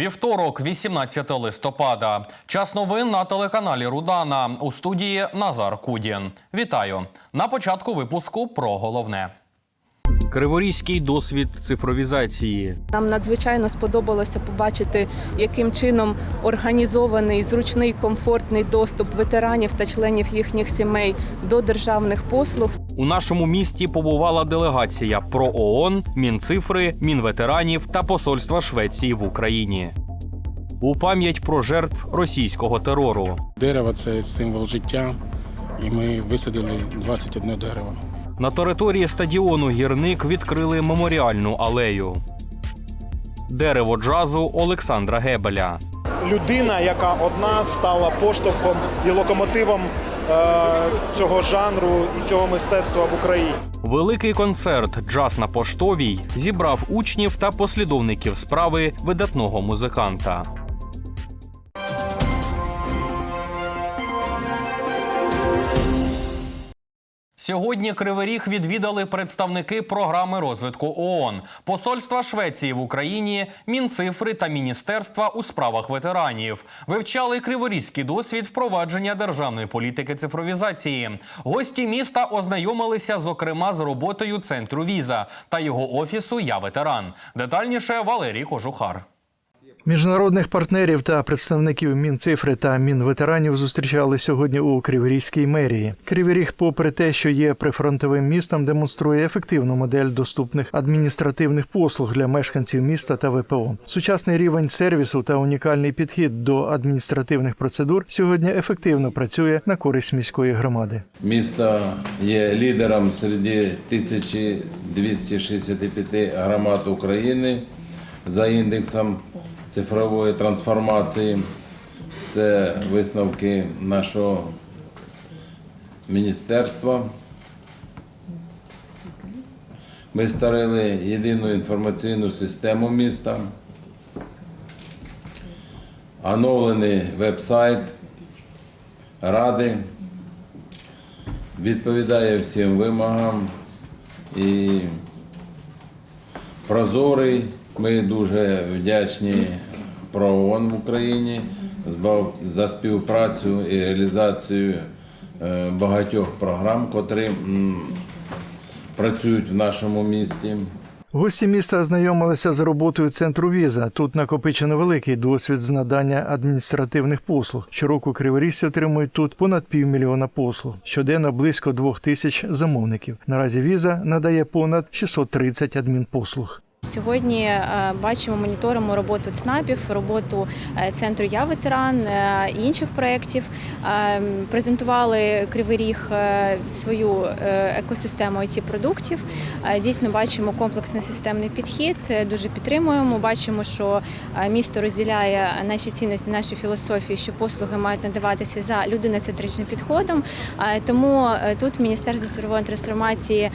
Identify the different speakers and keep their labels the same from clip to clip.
Speaker 1: Вівторок, 18 листопада. Час новин на телеканалі Рудана у студії Назар Кудін. Вітаю на початку випуску про головне. Криворізький досвід цифровізації.
Speaker 2: Нам надзвичайно сподобалося побачити, яким чином організований зручний комфортний доступ ветеранів та членів їхніх сімей до державних послуг.
Speaker 1: У нашому місті побувала делегація про ООН, Мінцифри, Мінветеранів та Посольства Швеції в Україні. У пам'ять про жертв російського терору.
Speaker 3: Дерево це символ життя, і ми висадили 21 дерево.
Speaker 1: На території стадіону гірник відкрили меморіальну алею. Дерево джазу Олександра Гебеля.
Speaker 4: людина, яка одна стала поштовхом і локомотивом е, цього жанру і цього мистецтва в Україні.
Speaker 1: Великий концерт Джаз на поштовій зібрав учнів та послідовників справи видатного музиканта. Сьогодні Кривий Ріг відвідали представники програми розвитку ООН, посольства Швеції в Україні, Мінцифри та Міністерства у справах ветеранів. Вивчали криворізький досвід впровадження державної політики цифровізації. Гості міста ознайомилися, зокрема, з роботою центру віза та його офісу Я ветеран. Детальніше Валерій Кожухар.
Speaker 5: Міжнародних партнерів та представників Мінцифри та Мінветеранів зустрічали сьогодні у Криворізькій мерії. Кривий Ріг, попри те, що є прифронтовим містом, демонструє ефективну модель доступних адміністративних послуг для мешканців міста та ВПО. Сучасний рівень сервісу та унікальний підхід до адміністративних процедур сьогодні ефективно працює на користь міської громади.
Speaker 6: Місто є лідером серед 1265 громад України за індексом цифрової трансформації. Це висновки нашого міністерства. Ми створили єдину інформаційну систему міста, оновлений веб-сайт ради відповідає всім вимогам і прозорий. Ми дуже вдячні про ООН в Україні за співпрацю і реалізацію е, багатьох програм, котрі працюють в нашому місті.
Speaker 5: Гості міста ознайомилися з роботою центру віза. Тут накопичено великий досвід з надання адміністративних послуг. Щороку криворізці отримують тут понад півмільйона послуг. Щоденно близько двох тисяч замовників. Наразі віза надає понад 630 адмінпослуг.
Speaker 7: Сьогодні е, бачимо, моніторимо роботу ЦНАПів, роботу е, центру Я ветеран е, і інших проєктів. Презентували Кривий Ріг свою екосистему it продуктів. Дійсно бачимо комплексний системний підхід. Дуже підтримуємо. Бачимо, що місто розділяє наші цінності, нашу філософію, що послуги мають надаватися за людиноцентричним підходом. Тому тут Міністерство цифрової трансформації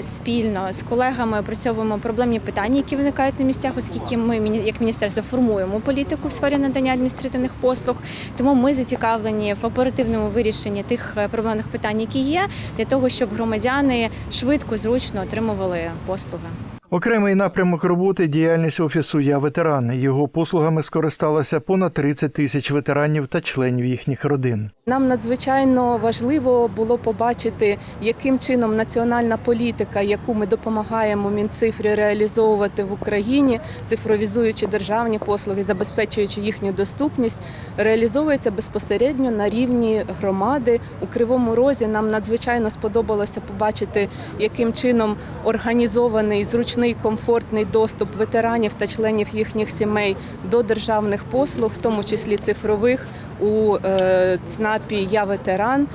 Speaker 7: спільно з колегами опрацьовуємо проблемні питання, які виникають на місцях, оскільки ми як міністерство формуємо політику в сфері надання адміністративних послуг. Тому ми зацікавлені в оперативному вирішенні тих е, проблемних питань, які є, для того, щоб громадяни швидко, зручно отримували послуги.
Speaker 5: Окремий напрямок роботи діяльність офісу Я ветеран. Його послугами скористалося понад 30 тисяч ветеранів та членів їхніх родин.
Speaker 2: Нам надзвичайно важливо було побачити, яким чином національна політика, яку ми допомагаємо Мінцифрі реалізовувати в Україні, цифровізуючи державні послуги, забезпечуючи їхню доступність, реалізовується безпосередньо на рівні громади у Кривому Розі. Нам надзвичайно сподобалося побачити, яким чином організований зручний комфортний доступ ветеранів та членів їхніх сімей до державних послуг, в тому числі цифрових. У е, ЦНАПі Я ветеран.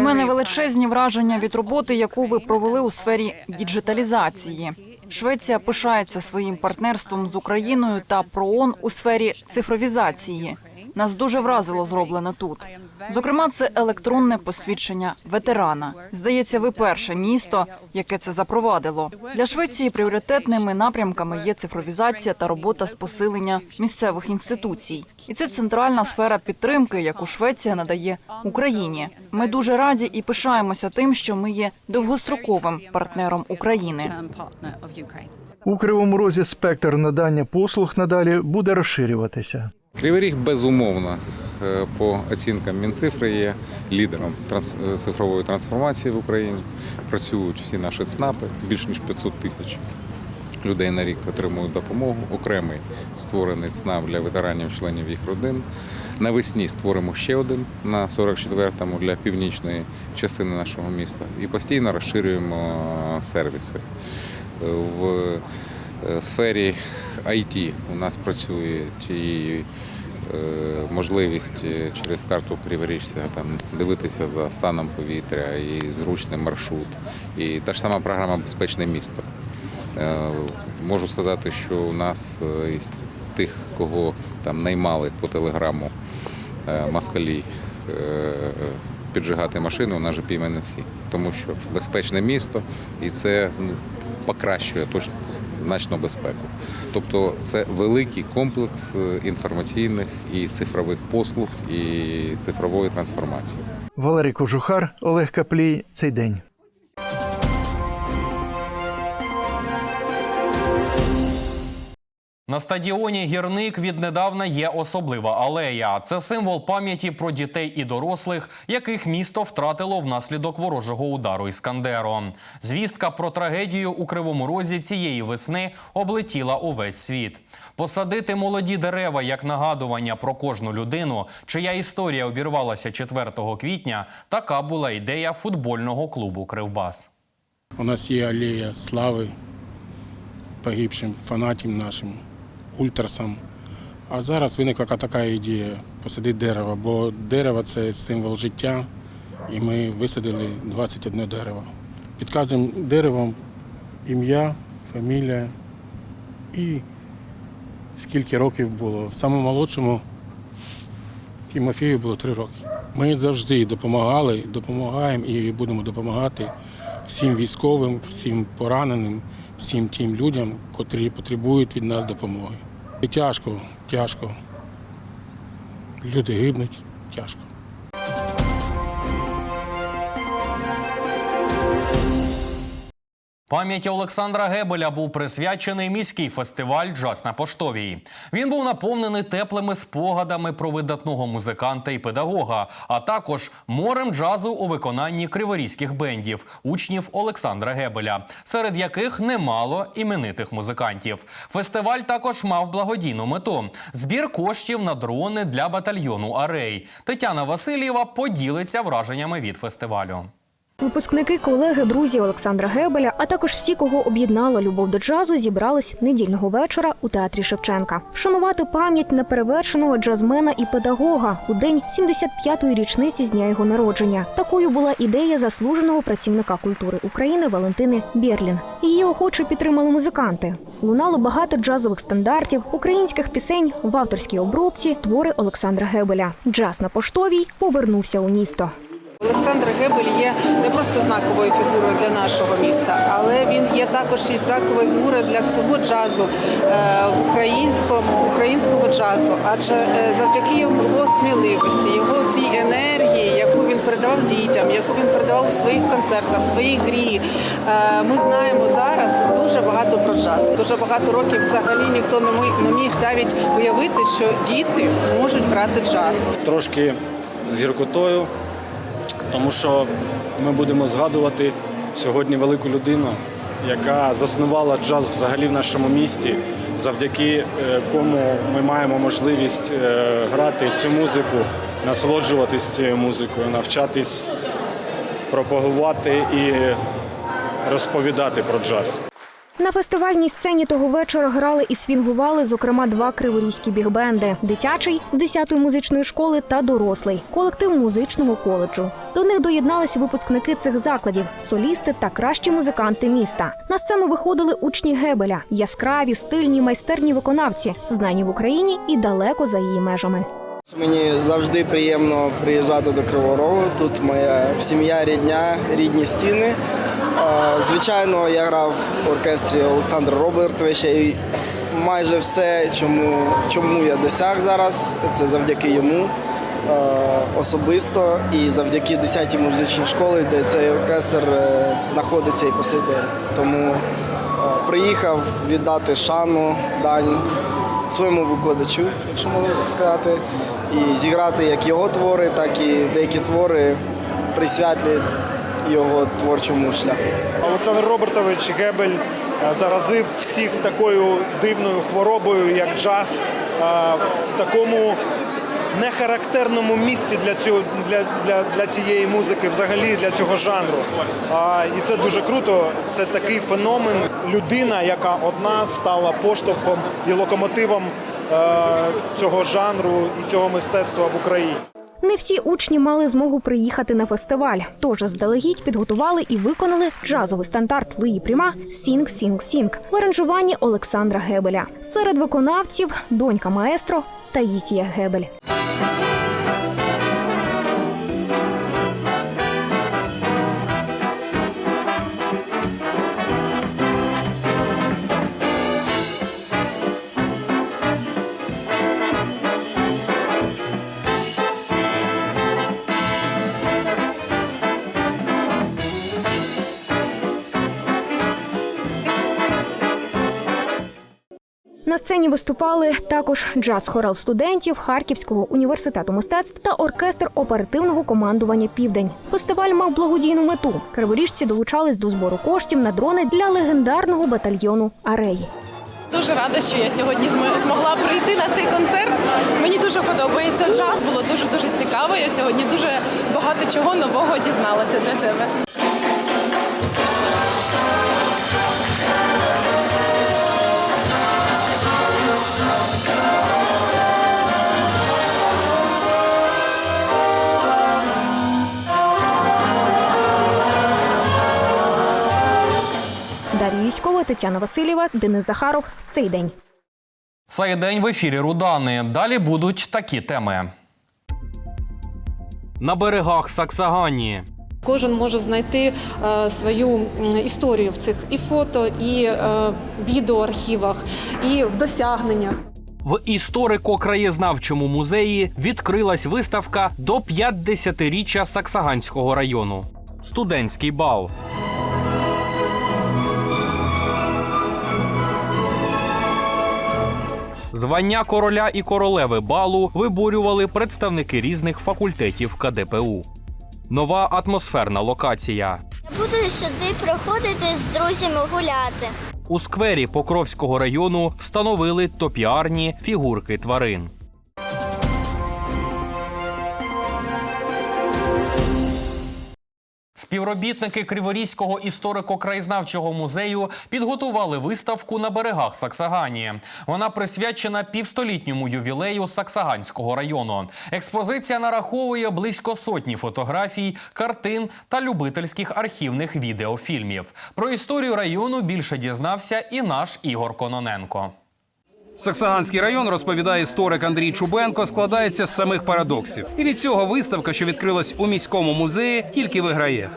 Speaker 8: У мене величезні враження від роботи, яку ви провели у сфері діджиталізації. Швеція пишається своїм партнерством з Україною та ПРООН у сфері цифровізації. Нас дуже вразило зроблено тут. Зокрема, це електронне посвідчення ветерана. Здається, ви перше місто, яке це запровадило. Для Швеції пріоритетними напрямками є цифровізація та робота з посилення місцевих інституцій. І це центральна сфера підтримки, яку Швеція надає Україні. Ми дуже раді і пишаємося тим, що ми є довгостроковим партнером України.
Speaker 5: У кривому розі спектр надання послуг надалі буде розширюватися.
Speaker 9: Кривий Ріг, безумовно, по оцінкам Мінцифри є лідером е, цифрової трансформації в Україні. Працюють всі наші ЦНАПи, більш ніж 500 тисяч людей на рік отримують допомогу. Окремий створений ЦНАП для ветеранів, членів їх родин. Навесні створимо ще один на 44-му для північної частини нашого міста і постійно розширюємо сервіси. Е, В е, сфері IT у нас працює і е, можливість е, через карту Криворіжця там дивитися за станом повітря і зручний маршрут. І та ж сама програма Безпечне місто. Е, Можу сказати, що у нас е, із тих, кого там наймали по телеграму е, москалі е, піджигати машину, у нас же піймані всі. Тому що безпечне місто і це ну, покращує точно значно безпеку. Тобто це великий комплекс е, інформаційних і цифрових послуг і цифрової трансформації.
Speaker 5: Валерій Кожухар, Олег Каплій. Цей день.
Speaker 1: На стадіоні гірник віднедавна є особлива алея. Це символ пам'яті про дітей і дорослих, яких місто втратило внаслідок ворожого удару іскандером. Звістка про трагедію у кривому розі цієї весни облетіла увесь світ. Посадити молоді дерева як нагадування про кожну людину, чия історія обірвалася 4 квітня. Така була ідея футбольного клубу Кривбас.
Speaker 3: У нас є алея слави погибшим фанатам нашим, ультрасам. А зараз виникла така ідея посадити дерево, бо дерево це символ життя, і ми висадили 21 дерево. Під кожним деревом ім'я, фамілія і скільки років було. Самому молодшому Тимофію було три роки. Ми завжди допомагали, допомагаємо і будемо допомагати всім військовим, всім пораненим, всім тим людям, котрі потребують від нас допомоги. Тяжко, тяжко. Люди гибнуть, тяжко.
Speaker 1: Пам'яті Олександра Гебеля був присвячений міський фестиваль Джаз на поштовій. Він був наповнений теплими спогадами про видатного музиканта і педагога, а також морем джазу у виконанні криворізьких бендів, учнів Олександра Гебеля, серед яких немало іменитих музикантів. Фестиваль також мав благодійну мету збір коштів на дрони для батальйону Арей. Тетяна Васильєва поділиться враженнями від фестивалю.
Speaker 10: Випускники, колеги, друзі Олександра Гебеля, а також всі, кого об'єднала любов до джазу, зібрались недільного вечора у театрі Шевченка. Вшанувати пам'ять неперевершеного джазмена і педагога у день 75-ї річниці з дня його народження. Такою була ідея заслуженого працівника культури України Валентини Бєрлін. Її охоче підтримали музиканти. Лунало багато джазових стандартів, українських пісень в авторській обробці, твори Олександра Гебеля. Джаз на поштовій повернувся у місто.
Speaker 11: Олександр Гебель є не просто знаковою фігурою для нашого міста, але він є також і знаковою фігурою для всього джазу е, українському, українського джазу. Адже е, завдяки його сміливості, його цій енергії, яку він передавав дітям, яку він передавав у своїх концертах, в своїй грі. е, Ми знаємо зараз дуже багато про джаз. Дуже багато років взагалі ніхто не міг- не міг навіть уявити, що діти можуть грати джаз.
Speaker 4: трошки з гіркотою, тому що ми будемо згадувати сьогодні велику людину, яка заснувала джаз взагалі в нашому місті, завдяки е, кому ми маємо можливість е, грати цю музику, насолоджуватись цією музикою, навчатись пропагувати і розповідати про джаз.
Speaker 10: На фестивальній сцені того вечора грали і свінгували, зокрема, два криворізькі бігбенди: дитячий 10-ї музичної школи та дорослий колектив музичного коледжу. До них доєдналися випускники цих закладів, солісти та кращі музиканти міста. На сцену виходили учні Гебеля, яскраві, стильні, майстерні виконавці, знані в Україні і далеко за її межами.
Speaker 12: Мені завжди приємно приїжджати до Кривого Рогу. Тут моя сім'я, рідня, рідні стіни. Звичайно, я грав в оркестрі Олександра Робертовича і майже все, чому, чому я досяг зараз, це завдяки йому особисто і завдяки 10-й музичній школі, де цей оркестр е, знаходиться і по сей. Тому,
Speaker 13: приїхав віддати шану, дань своєму викладачу, якщо можна так сказати, і зіграти як його твори, так і деякі твори присвятлі його творчому шляху.
Speaker 14: Олександр Робертович Гебель е, заразив всіх такою дивною хворобою, як джаз, е, в такому нехарактерному місці для цього для, для, для цієї музики, взагалі для цього жанру. А, і це дуже круто. Це такий феномен. Людина, яка одна стала поштовхом і локомотивом е, цього жанру і цього мистецтва в Україні.
Speaker 10: Не всі учні мали змогу приїхати на фестиваль, тож заздалегідь підготували і виконали джазовий стандарт Луї Пріма Сінг Сінг Сінг в аранжуванні Олександра Гебеля. Серед виконавців донька маестро Таїсія Гебель. На сцені виступали також джаз-хорал студентів Харківського університету мистецтв та оркестр оперативного командування Південь. Фестиваль мав благодійну мету. Криворіжці долучались до збору коштів на дрони для легендарного батальйону Ареї.
Speaker 15: Дуже рада, що я сьогодні змогла прийти на цей концерт. Мені дуже подобається джаз. Було дуже дуже цікаво. Я сьогодні дуже багато чого нового дізналася для себе.
Speaker 10: Дар'я Юськова, Тетяна Васильєва, Денис Захаров. Цей день.
Speaker 1: Цей день в ефірі Рудани. Далі будуть такі теми. На берегах Саксагані.
Speaker 16: Кожен може знайти е, свою історію в цих і фото, і е, відеоархівах, і в досягненнях.
Speaker 1: В історико-краєзнавчому музеї відкрилась виставка до 50-річчя Саксаганського району. Студентський бал. Звання короля і королеви балу виборювали представники різних факультетів КДПУ. Нова атмосферна локація.
Speaker 17: Я Буду сюди приходити з друзями гуляти.
Speaker 1: У сквері Покровського району встановили топіарні фігурки тварин. Співробітники Криворізького історико-краєзнавчого музею підготували виставку на берегах Саксагані. Вона присвячена півстолітньому ювілею Саксаганського району. Експозиція нараховує близько сотні фотографій, картин та любительських архівних відеофільмів. Про історію району більше дізнався і наш Ігор Кононенко.
Speaker 18: Саксаганський район, розповідає історик Андрій Чубенко, складається з самих парадоксів. І від цього виставка, що відкрилась у міському музеї, тільки виграє.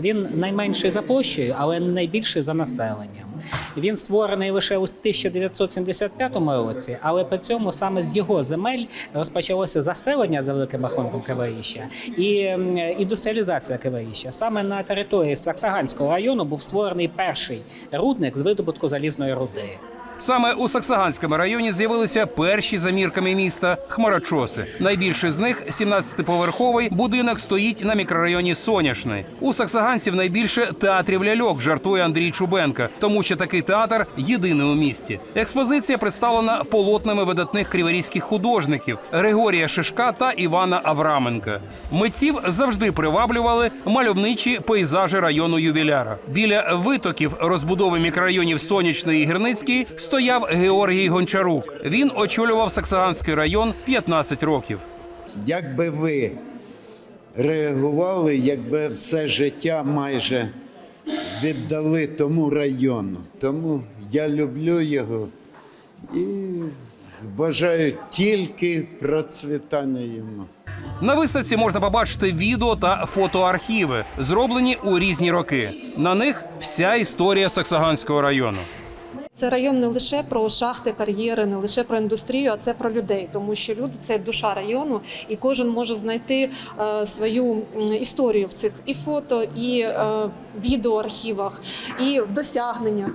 Speaker 19: Він найменший за площею, але найбільший за населенням. Він створений лише у 1975 році, але при цьому саме з його земель розпочалося заселення за великим рахунком Криворіжжя і індустріалізація Криворіжжя. Саме на території Саксаганського району був створений перший рудник з видобутку залізної руди.
Speaker 18: Саме у Саксаганському районі з'явилися перші за мірками міста хмарочоси. Найбільший з них 17-поверховий будинок стоїть на мікрорайоні Соняшний. У саксаганців найбільше театрів ляльок, жартує Андрій Чубенка, тому що такий театр єдиний у місті. Експозиція представлена полотнами видатних криворізьких художників Григорія Шишка та Івана Авраменка. Митців завжди приваблювали мальовничі пейзажі району ювіляра. Біля витоків розбудови мікрорайонів Сонячний і Гірницький стояв Георгій Гончарук. Він очолював Саксаганський район 15 років.
Speaker 20: Як би ви реагували, якби все життя майже віддали тому району? Тому я люблю його і бажаю тільки процвітання йому.
Speaker 18: На виставці можна побачити відео та фотоархіви, зроблені у різні роки. На них вся історія Саксаганського району.
Speaker 16: Це район не лише про шахти, кар'єри, не лише про індустрію, а це про людей, тому що люди це душа району, і кожен може знайти е, свою історію в цих і фото, і е, відеоархівах, і в досягненнях.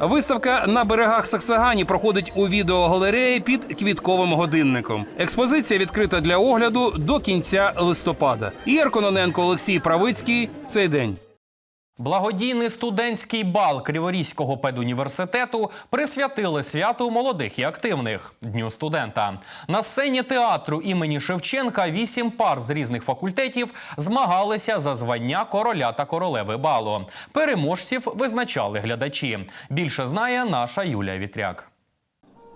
Speaker 18: Виставка на берегах Саксагані проходить у відеогалереї під квітковим годинником. Експозиція відкрита для огляду до кінця листопада. Ігор Кононенко, Олексій Правицький. Цей день.
Speaker 1: Благодійний студентський бал Криворізького педуніверситету присвятили святу молодих і активних дню студента. На сцені театру імені Шевченка вісім пар з різних факультетів змагалися за звання короля та королеви балу. Переможців визначали глядачі. Більше знає наша Юлія Вітряк.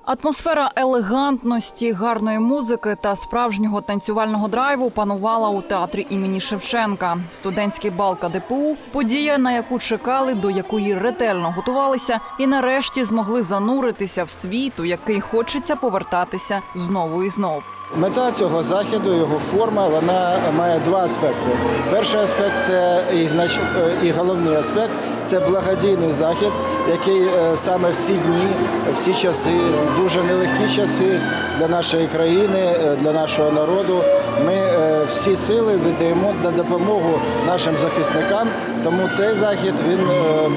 Speaker 8: Атмосфера елегантності, гарної музики та справжнього танцювального драйву панувала у театрі імені Шевченка. Студентський бал КДПУ – подія, на яку чекали, до якої ретельно готувалися, і нарешті змогли зануритися в світ, у який хочеться повертатися знову і знову.
Speaker 13: Мета цього заходу, його форма, вона має два аспекти. Перший аспект це і знач... і головний аспект це благодійний захід, який е, саме в ці дні, в ці часи, дуже нелегкі часи для нашої країни, е, для нашого народу. Ми е, всі сили віддаємо на допомогу нашим захисникам. Тому цей захід він е,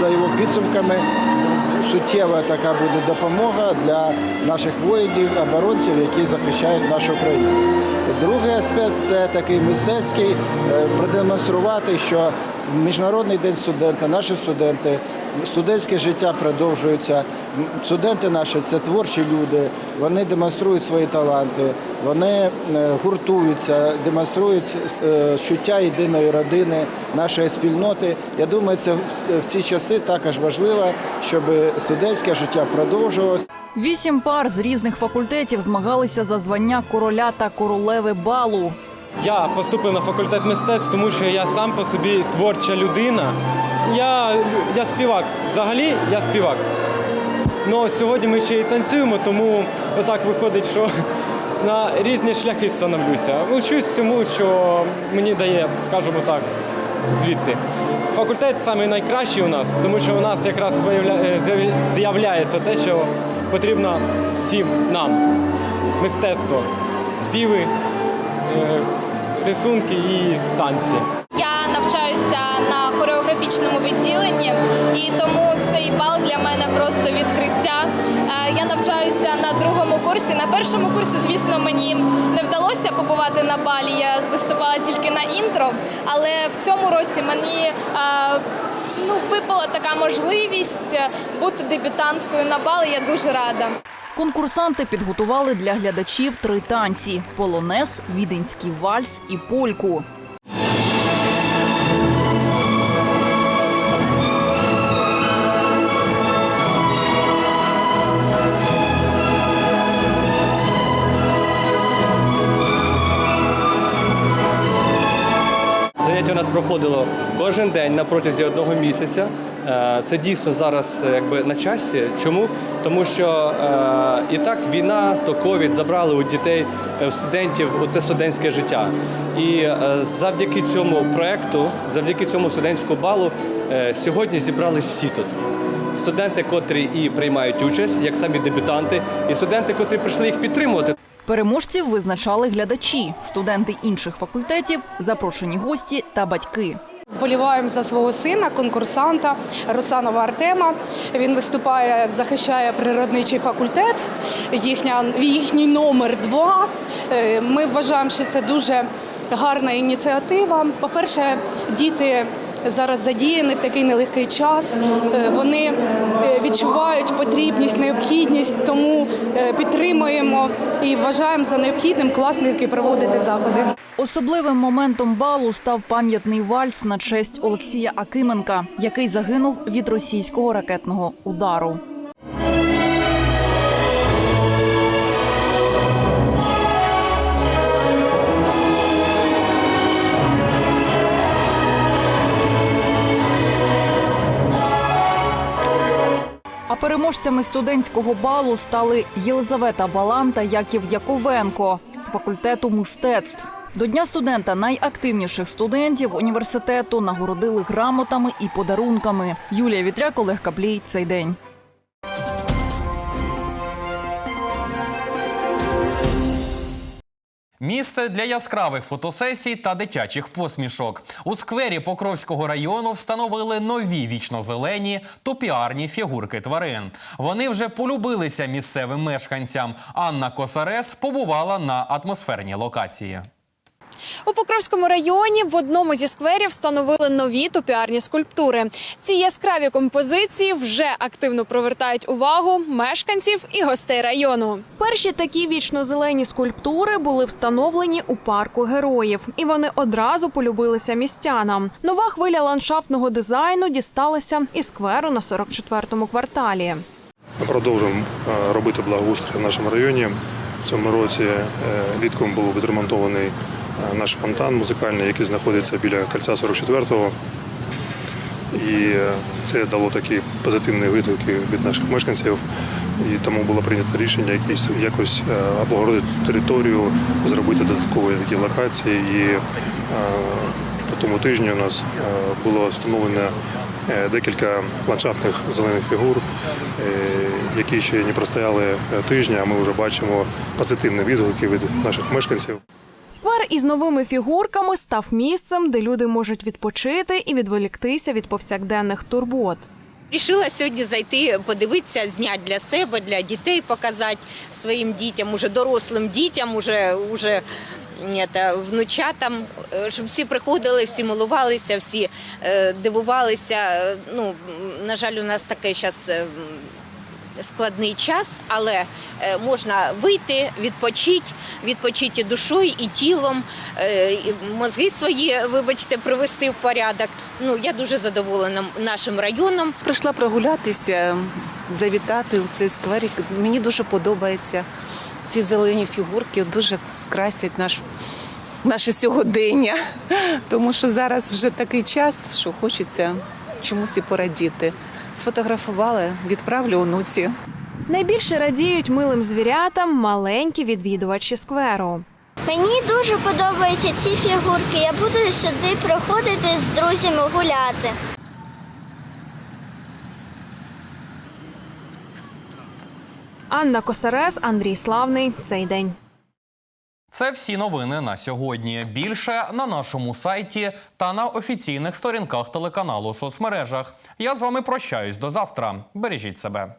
Speaker 13: за його підсумками суттєва така буде допомога для наших воїнів, оборонців, які захищають нашу країну. Другий аспект це такий мистецький е, продемонструвати, що Міжнародний день студента, наші студенти, студентське життя продовжується. Студенти наші це творчі люди, вони демонструють свої таланти, вони е, гуртуються, демонструють е, чуття єдиної родини, нашої спільноти. Я думаю, це в- в ці часи також важливо, щоб студентське життя продовжувалося.
Speaker 8: Вісім пар з різних факультетів змагалися за звання короля та королеви балу.
Speaker 21: Я поступив на факультет мистецтв, тому що я сам по собі творча людина. Я, я співак. Взагалі я співак. Ну сьогодні ми ще й танцюємо, тому отак виходить, що на різні шляхи становлюся. Учусь всьому, що мені дає, скажімо так, звідти. Факультет саме найкращий у нас, тому що у нас якраз е, з'яв- з'являється те, що потрібно всім нам. Мистецтво, співи, е, рисунки і танці.
Speaker 22: Я навчаюся на хореографічному відділенні, і тому курсі. На першому курсі, звісно, мені не вдалося побувати на балі. Я виступала тільки на інтро, але в цьому році мені ну, випала така можливість е, бути дебютанткою на балі. Я дуже рада.
Speaker 8: Конкурсанти підготували для глядачів три танці: полонез, віденський вальс і польку.
Speaker 23: Проходило кожен день на протязі одного місяця. Е, Це дійсно зараз е, якби на часі. Чому? Тому що е, і так війна, то ковід забрали у дітей, е, у студентів оце студентське життя. І е, завдяки цьому проекту, завдяки цьому студентському балу, е, сьогодні зібрались всі тут. Студенти, котрі і приймають участь, як самі дебютанти, і студенти, котрі прийшли їх підтримувати.
Speaker 8: Переможців визначали глядачі, студенти інших факультетів, запрошені гості та батьки.
Speaker 24: Вболіваємо за свого сина, конкурсанта Русанова Артема. Він виступає, захищає природничий факультет, їхня, їхній номер два. Е, Ми вважаємо, що це дуже гарна ініціатива. По-перше, діти зараз задіяні в такий нелегкий час. Е, Вони е, відчувають потрібність, необхідність, тому е, підтримуємо і вважаємо за необхідним класники проводити заходи.
Speaker 8: Особливим моментом балу став пам'ятний вальс на честь Олексія Акименка, який загинув від російського ракетного удару. Переможцями студентського балу стали Єлизавета Балан та Яків Яковенко з факультету мистецтв. До Дня студента найактивніших студентів університету нагородили грамотами і подарунками. Юлія Вітряк, Олег Каплій. Цей день.
Speaker 1: Місце для яскравих фотосесій та дитячих посмішок. У сквері Покровського району встановили нові вічно-зелені топіарні фігурки тварин. Вони вже полюбилися місцевим мешканцям. Анна Косарес побувала на атмосферній локації.
Speaker 25: У Покровському районі в одному зі скверів встановили нові топіарні скульптури. Ці яскраві композиції вже активно привертають увагу мешканців і гостей району.
Speaker 8: Перші такі вічно-зелені скульптури були встановлені у парку героїв, і вони одразу полюбилися містянам. Нова хвиля ландшафтного дизайну дісталася і скверу на 44-му кварталі.
Speaker 26: Ми продовжуємо е, робити благоустрій в нашому районі. В цьому році е, влітком був відремонтований е, наш фонтан музикальний, який знаходиться біля кольця 44-го. І е, це дало такі позитивні відгуки від наших мешканців. І тому було прийнято рішення якісь, якось е, облагородити територію, зробити додаткові такі локації. І е, по тому тижні у нас е, було встановлено е, декілька ландшафтних зелених фігур, е, які ще не простояли е, тижня, а ми вже бачимо позитивні відгуки від наших мешканців.
Speaker 8: Сквер із новими фігурками став місцем, де люди можуть відпочити і відволіктися від повсякденних турбот.
Speaker 27: Рішила сьогодні зайти, подивитися, зняти для себе, для дітей, показати своїм дітям, уже дорослим дітям, уже, уже та, внучатам, е, щоб всі приходили, всі милувалися, всі е, дивувалися. Е, Ну, на жаль, у нас такий зараз складний час, але е, можна вийти, відпочити, відпочити і душою, і тілом, е, і мозги свої, вибачте, привести в порядок. Ну, я дуже задоволена нашим районом.
Speaker 28: Прийшла прогулятися, завітати у цей скверик. Мені дуже подобається. Ці зелені фігурки дуже красять наш, наше сьогодення. Тому що зараз вже такий час, що хочеться чомусь і порадіти. Сфотографувала, відправлю онуці.
Speaker 8: Найбільше радіють милим звірятам маленькі відвідувачі скверу.
Speaker 17: Мені дуже подобаються ці фігурки. Я буду сюди приходити з друзями гуляти.
Speaker 8: Анна Косарес, Андрій Славний. Цей день.
Speaker 1: Це всі новини на сьогодні. Більше на нашому сайті та на офіційних сторінках телеканалу у соцмережах. Я з вами прощаюсь до завтра. Бережіть себе.